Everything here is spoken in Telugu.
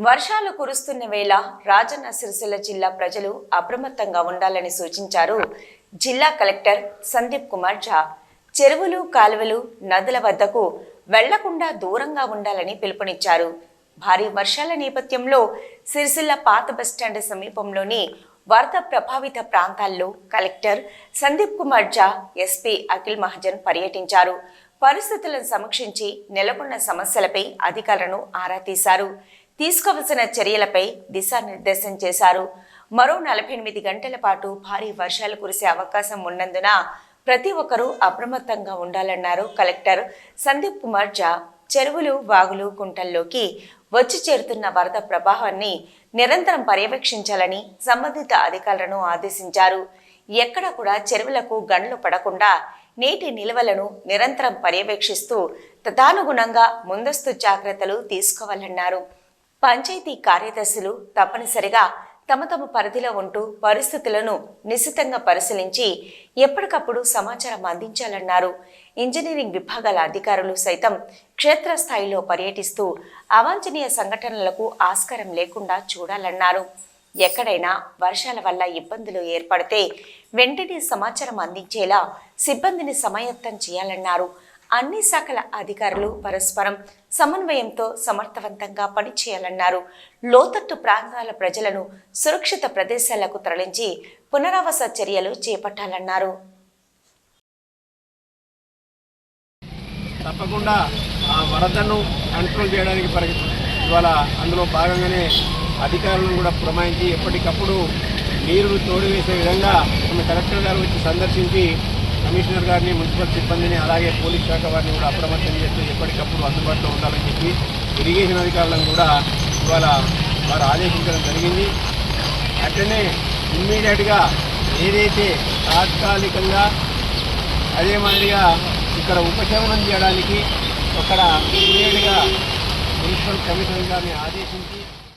వర్షాలు కురుస్తున్న వేళ రాజన్న సిరిసిల్ల జిల్లా ప్రజలు అప్రమత్తంగా ఉండాలని సూచించారు. జిల్లా కలెక్టర్ సందీప్ కుమార్ ఝా. చెరువులు కాలువలు నదుల వద్దకు వెళ్ళకుండా దూరంగా ఉండాలని పిలుపునిచ్చారు. భారీ వర్షాల నేపథ్యంలో సిరిసిల్ల పాత బస్టాండ్ సమీపంలోని వరద ప్రభావిత ప్రాంతాల్లో కలెక్టర్ సందీప్ కుమార్ ఝా ఎస్పీ అఖిల్ మహాజన్ పర్యటించారు. పరిస్థితులను సమీక్షించి నెలకొన్న సమస్యలపై అధికారులను ఆరా తీశారు. తీసుకోవలసిన చర్యలపై దిశానిర్దేశం చేశారు. మరో నలభై ఎనిమిది గంటల పాటు భారీ వర్షాలు కురిసే అవకాశం ఉన్నందున ప్రతి ఒక్కరూ అప్రమత్తంగా ఉండాలన్నారు కలెక్టర్ సందీప్ కుమార్ ఝా చెరువులు వాగులు కుంటల్లోకి వచ్చి చేరుతున్న వరద ప్రవాహాన్ని నిరంతరం పర్యవేక్షించాలని సంబంధిత అధికారులను ఆదేశించారు. ఎక్కడ కూడా చెరువులకు గండ్లు పడకుండా నీటి నిల్వలను నిరంతరం పర్యవేక్షిస్తూ తదానుగుణంగా ముందస్తు జాగ్రత్తలు తీసుకోవాలన్నారు. పంచాయతీ కార్యదర్శులు తప్పనిసరిగా తమ తమ పరిధిలో ఉంటూ పరిస్థితులను నిశితంగా పరిశీలించి ఎప్పటికప్పుడు సమాచారం అందించాలన్నారు. ఇంజనీరింగ్ విభాగాల అధికారులు సైతం క్షేత్రస్థాయిలో పర్యటిస్తూ అవాంఛనీయ సంఘటనలకు ఆస్కారం లేకుండా చూడాలన్నారు. ఎక్కడైనా వర్షాల వల్ల ఇబ్బందులు ఏర్పడితే వెంటనే సమాచారం అందించేలా సిబ్బందిని సమాయత్తం చేయాలన్నారు. అన్ని శాఖల అధికారులు పరస్పరం సమన్వయంతో సమర్థవంతంగా పనిచేయాలన్నారు. లోతట్టు ప్రాంతాల ప్రజలను సురక్షిత ప్రదేశాలకు తరలించి పునరావాస చర్యలు చేపట్టాలన్నారు. తప్పకుండా ఆ వరదను కంట్రోల్ చేయడానికి ఇవాళ అందులో భాగంగానే అధికారులను కూడా పురమాయించి ఎప్పటికప్పుడు నీరును తోడివేసే విధంగా మన కలెక్టర్ గారు వచ్చి సందర్శించి కమిషనర్ గారిని మున్సిపల్ సిబ్బందిని అలాగే పోలీస్ శాఖ వారిని కూడా అప్రమత్తం చేస్తూ ఎప్పటికప్పుడు అందుబాటులో ఉండాలని చెప్పి ఇరిగేషన్ అధికారులను కూడా ఇవాళ వారు ఆదేశించడం జరిగింది. అట్లనే ఇమ్మీడియట్గా ఏదైతే తాత్కాలికంగా అదే మాదిరిగా ఇక్కడ ఉపశమనం చేయడానికి అక్కడ ఇమీడియట్గా మున్సిపల్ కమిషనర్ గారిని ఆదేశించి